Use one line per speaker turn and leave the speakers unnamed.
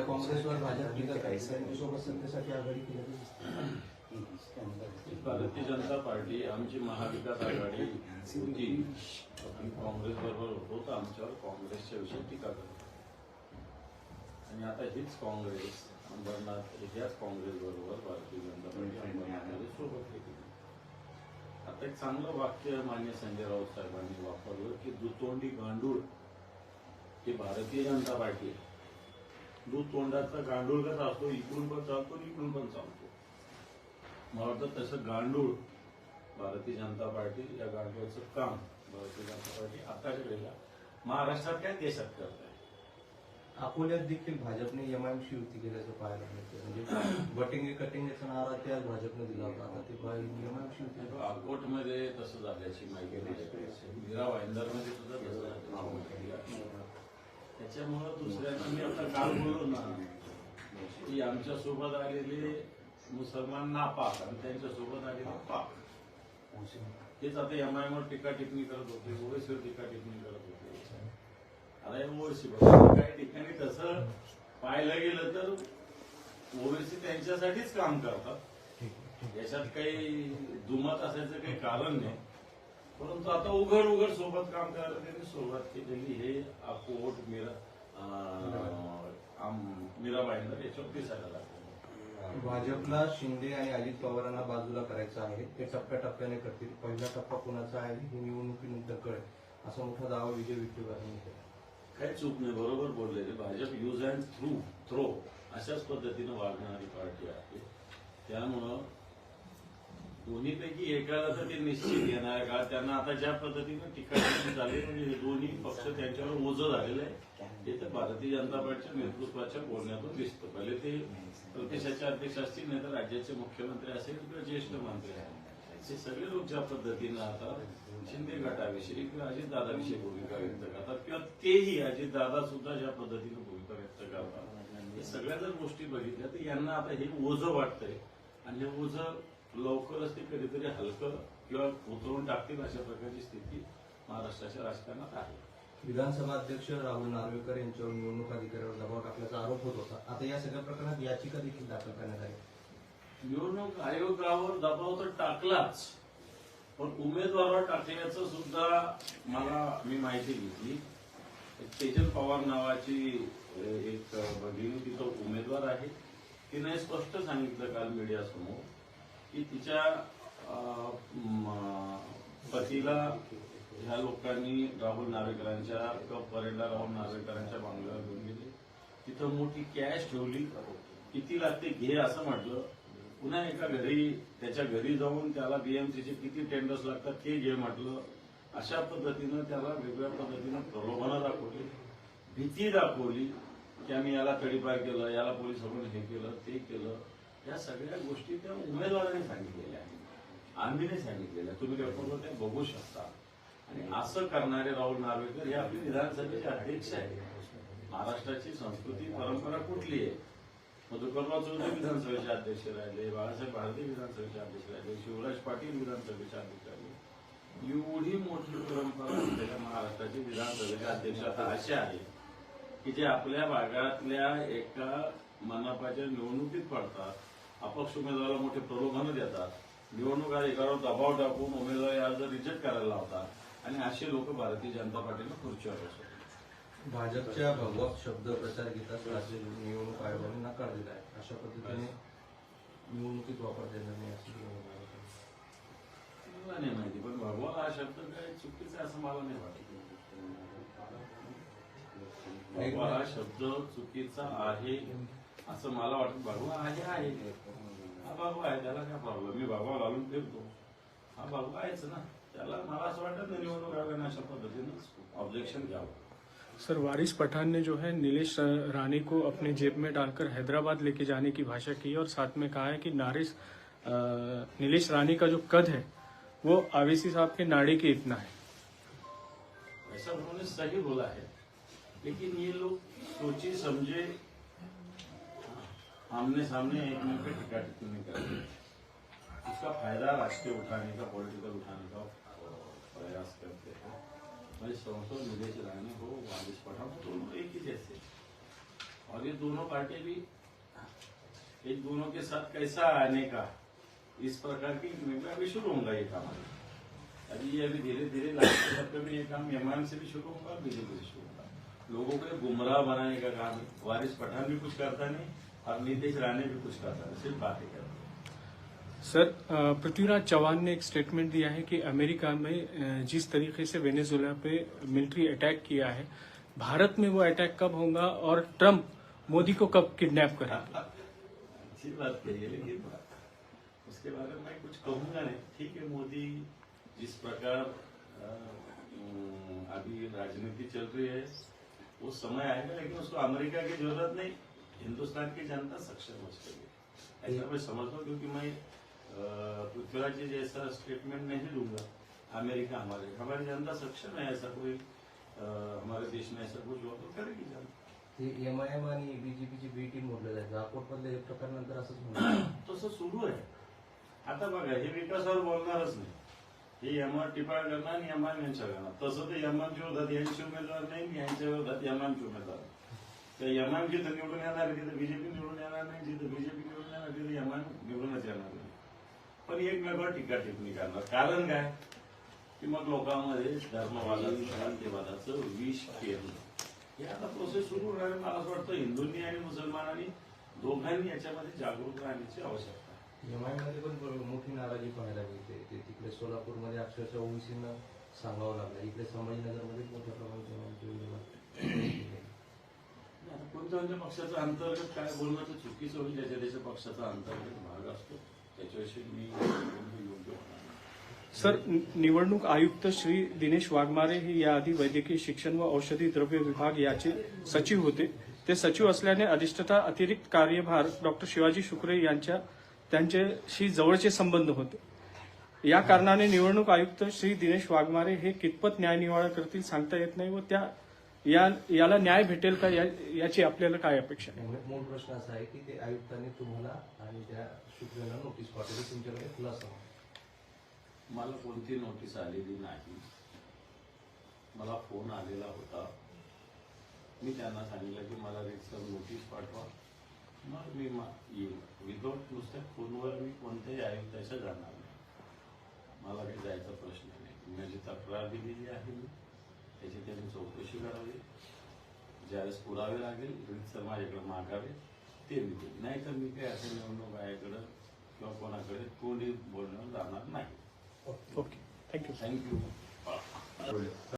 सध्या काँग्रेसवर भाजप टीका करते. त्यांच्यासोबत सत्तेसाठी आघाडी दिसतं
भारतीय जनता पार्टी आमची महाविकास आघाडी होती. आम्ही काँग्रेस बरोबर होतो तर आमच्यावर काँग्रेसच्या विषयी टीका करत आणि आता हीच काँग्रेस अंबरनाथ ह्याच काँग्रेस बरोबर भारतीय जनता पार्टी अंबरनाथमध्ये सोबत गेली आता एक चांगलं वाक्य मान्य संजय राऊत साहेबांनी वापरलं की दुतोंडी गांडूळ ही भारतीय जनता पार्टी आहे. दूध तोंडाचा गांडूळ कसा असतो इकडून पण चालतो आणि इकडून पण चालतो. मला वाटतं तसं गांडूळ भारतीय जनता पार्टी या गांडूळचं काम भारतीय जनता पार्टी आताच्या वेळेला महाराष्ट्रात काय देशात करत आहे?
अकोल्यात देखील भाजपने एमआयएमशी युती केल्याचं पाहायला मिळते म्हणजे बटिंगे कटिंगचा नारा त्या भाजपने दिला होता. आता ते एमआयएमशी युती
अकोटमध्ये तसं झाल्याची माहिती नाही मीरा भाईंदरमध्ये सुद्धा तसं झालं. त्याच्यामुळं दुसऱ्यांना मी आता काल बोललो ना की आमच्यासोबत आलेले मुसलमान नापाक आणि त्यांच्यासोबत आलेले पाक तेच आता एमआयएम वर टीका टिप्पणी करत होते ओवेसीवर टीका टिप्पणी करत होते. आता ओवेसी काही ठिकाणी तसं पाहायला गेलं तर ओवेसी त्यांच्यासाठीच काम करतात. याच्यात काही दुमत असायचं काही कारण नाही. परंतु आता उघड उघड सोबत काम करायला त्यांनी सुरुवात केलेली हे अकोट मीरा मीराबाईंना याच्यावर दिसायला लागलं.
भाजपला शिंदे आणि अजित पवारांना बाजूला करायचं आहे. ते टप्प्याटप्प्याने करतील. पहिला टप्पा कोणाचा आहे? हे निवडणुकीनंतर कळेल. असा मोठा दावा विजय यांनी केला.
काही चूक नाही. बरोबर बोललेले Bhajap use and through throw अशाच पद्धतीनं वागणारी पार्टी आहे. त्यामुळं दोन्हीपैकी एकाला तर ते निश्चित येणार का त्यांना आता ज्या पद्धतीनं टीका झाली म्हणजे हे दोन्ही पक्ष त्यांच्यावर ओझं झालेलं आहे. हे तर भारतीय जनता पार्टीच्या नेतृत्वाच्या बोलण्यातून दिसतं. पहिले ते प्रदेशाचे अध्यक्ष असतील नाही तर राज्याचे मुख्यमंत्री असेल किंवा ज्येष्ठ मंत्री आहे हे सगळे लोक ज्या पद्धतीनं आता शिंदे गटाविषयी किंवा अजितदादाविषयी भूमिका व्यक्त करतात किंवा तेही अजितदादा सुद्धा ज्या पद्धतीनं भूमिका व्यक्त करतात हे सगळ्या जर गोष्टी बघितल्या तर यांना आता हे ओझं वाटतंय. आणि हे ओझं लवकरच ते कधीतरी हलकं किंवा उतरवून टाकतील अशा प्रकारची स्थिती महाराष्ट्राच्या राजकारणात आहे.
विधानसभा अध्यक्ष राहुल नार्वेकर यांच्यावर निवडणूक अधिकाऱ्यावर दबाव टाकल्याचा आरोप होत होता. आता या सगळ्या प्रकरणात याचिका देखील दाखल करण्यात आली.
निवडणूक आयोगावर दबाव तर टाकलाच पण उमेदवारावर टाकल्याचं सुद्धा मला मी माहिती घेतली तेजल पवार नावाची एक भगिनी तिथं उमेदवार आहे. तिने स्पष्ट सांगितलं काल मीडियासमोर की तिच्या पतीला ह्या लोकांनी राहुल नार्वेकरांच्या किंवा परेडला राहुल नार्वेकरांच्या बांगल्यावर घेऊन गेले. तिथं मोठी कॅश ठेवली. किती लागते घे असं म्हटलं. पुन्हा एका घरी त्याच्या घरी जाऊन त्याला बीएमसीचे किती टेंडर्स लागतात ते घे म्हटलं. अशा पद्धतीनं त्याला वेगवेगळ्या पद्धतीनं प्रलोभनं दाखवली. भीती दाखवली की आम्ही याला तडीपार केलं याला पोलिसांकडून हे केलं ते केलं. या सगळ्या गोष्टी त्या उमेदवाराने सांगितलेल्या आहेत. आम्ही नाही सांगितलेल्या तुम्ही रेकॉर्डवर ते बघू शकता. आणि असं करणारे राहुल नार्वेकर हे आपले विधानसभेचे अध्यक्ष आहेत. महाराष्ट्राची संस्कृती परंपरा कुठली आहे? मधुकरराव चौधरी विधानसभेचे अध्यक्ष राहिले बाळासाहेब भारती विधानसभेचे अध्यक्ष राहिले शिवराज पाटील विधानसभेचे अध्यक्ष राहिले. एवढी मोठी परंपरा असलेल्या महाराष्ट्राचे विधानसभेचे अध्यक्ष आता असे आहे की जे आपल्या भागातल्या एका मनपाच्या निवडणुकीत पडतात अपक्ष उमेदवाराला मोठे प्रलोभनं देतात. निवडणूक आयोगावर दबाव टाकून उमेदवारी अर्ज रिजेक्ट करायला लावतात. आणि असे लोक भारतीय जनता पार्टीनं खुर्चीवर बसवतात.
भाजपच्या भगवा शब्द प्रचार राज्य निवडणूक आयोगाने नकार दिला आहे अशा पद्धतीने निवडणुकीत वापरता येणार नाही.
मला नाही माहिती पण भगवा हा शब्द काय चुकीचा असं मला नाही वाटत. भगवा हा शब्द चुकीचा आहे. असं मला वाटत भगवा आहे आहे हा भगवा आहे त्याला काय प्रॉब्लेम मी भगवा घालून फिरतो हा भगवा आहेच ना त्याला मला असं वाटत नाही निवडणूक आयोगाने अशा पद्धतीनं ऑब्जेक्शन घ्यावं
सर वारिस पठान ने जो है नीलेश रानी को अपने जेब में डालकर हैदराबाद लेके जाने की भाषा की और साथ में कहा है कि नारिस अ, नीलेश रानी का जो कद है वो आवेसी साहब के नाड़ी के इतना है।
ऐसा उन्होंने सही बोला है। लेकिन ये लोग सोचे समझे आमने सामने एक मिनट पे टिका टिप्पणी करते हैं। उसका फ़ायदा राष्ट्रीय उठाने का पॉलिटिकल उठाने का प्रयास करते हैं। मैं समझता हूँ रानी हो दोनों एक ही जैसे। और ये दोनों पार्टी भी, एक दोनों के साथ कैसा आने का, इस प्रकार की अभी शुरू होगा ये काम। अभी ये अभी धीरे धीरे लास्ट में ये काम एमआईएम से भी शुरू होगा बीजेपी से शुरू होगा। लोगों को गुमराह बनाने का काम है। वारिस पठान भी कुछ करता नहीं। और नीतीश राणे भी कुछ करता नहीं सिर्फ़ बातें करते हैं।
सर पृथ्वीराज चौहान ने एक स्टेटमेंट दिया है कि अमेरिका में जिस तरीके से वेनेजुएला पे मिलिट्री अटैक किया है भारत में वो अटैक कब होगा और ट्रंप मोदी को कब किडनैप करेंगे?
अच्छी बात कही लेकिन उसके बारे में मैं कुछ कहूँगा नहीं। ठीक है मोदी जिस प्रकार अभी राजनीति चल रही है वो समय आएगा लेकिन उसको अमेरिका की ज़रूरत नहीं। हिंदुस्तान की जनता सक्षम हो सकेगी। ऐसा मैं समझता हूँ क्योंकि मैं पृथ्वीराज जी जैसा स्टेटमेंट नहीं दूंगा अमेरिका हमारे हमारी जनता सक्षम है ऐसा कोई हमारे देश में ऐसा कुछ हुआ तो करेगी जनता।
ते एमआयएम आणि बीजेपीची बी टीम मोडलं जायचं अकोट मधल्या एक प्रकारानंतर असंच
तसं सुरू आहे. आता बघा हे विकासावर बोलणारच नाही. हे यमान टिपाळ करणार आणि यमान यांच्या करणार. तसं ते यमानच्या विरोधात यांचे उमेदवार नाही यांच्या विरोधात यमानचे उमेदवार त्या यमान जिथं निवडून येणार आहे तिथं बीजेपी निवडून येणार नाही. जिथं बीजेपी निवडून येणार तिथं यमान निवडूनच येणार नाही. पण एकमेकावर टीका टिप्पणी करणार. कारण काय? की मग लोकांमध्ये धर्मवादाचं शांतीवादाचं विष पेरलं हे आता प्रोसेस सुरू होणार मला असं वाटतं हिंदूंनी आणि मुसलमानांनी दोघांनी याच्यामध्ये जागरूक राहण्याची आवश्यकता आहे.
एमआयएममध्ये पण ब- मोठी नाराजी पाहायला मिळते. ते तिकडे सोलापूरमध्ये अक्षरशः ओबीसींना सांगावं लागलं. इकडे संभाजीनगरमध्ये मोठ्या
आता पक्षाचं अंतर्गत काय बोलणं तर चुकीचं होईल ज्याच्या त्याच्या पक्षाचा अंतर्गत भाग असतो त्याच्याविषयी मी योग्य
सर निवडणूक आयुक्त श्री दिनेश वाघमारे हे याआधी वैद्यकीय शिक्षण व औषधी द्रव्य विभाग याचे सचिव होते. ते सचिव असल्याने अधिष्ठता अतिरिक्त कार्यभार डॉक्टर शिवाजी शुक्रे यांच्या त्यांच्याशी जवळचे संबंध होते. या कारणाने निवडणूक आयुक्त श्री दिनेश वाघमारे हे कितपत न्यायनिवाडा करतील सांगता येत नाही व त्या या याला न्याय भेटेल का? या- याची आपल्याला काय अपेक्षा
त्यामुळे मूळ प्रश्न असा आहे की ते आयुक्तांनी तुम्हाला आणि त्या शुक्रेला नोटीस पाठवली तुमच्याकडे खुलासा.
मला कोणती नोटीस आलेली नाही. मला फोन आलेला होता. मी त्यांना सांगितलं की मला रिक्सर नोटीस पाठवा. मग मी मा- येईल विदाऊट नुसत्या फोनवर मी कोणत्याही आयुक्ताच्या जाणार नाही. मला काही जायचा प्रश्न नाही. माझी तक्रार दिलेली आहे. मी चौकशी करावी. ज्यावेळेस पुरावे लागेल रिक्सर माझ्याकडे मागावे ते मी देईन. नाहीतर मी काही असं निवडणूक आयोगाकडं किंवा कोणाकडे कोणी बोलणं जाणार नाही.
ओके. Thank you
thank you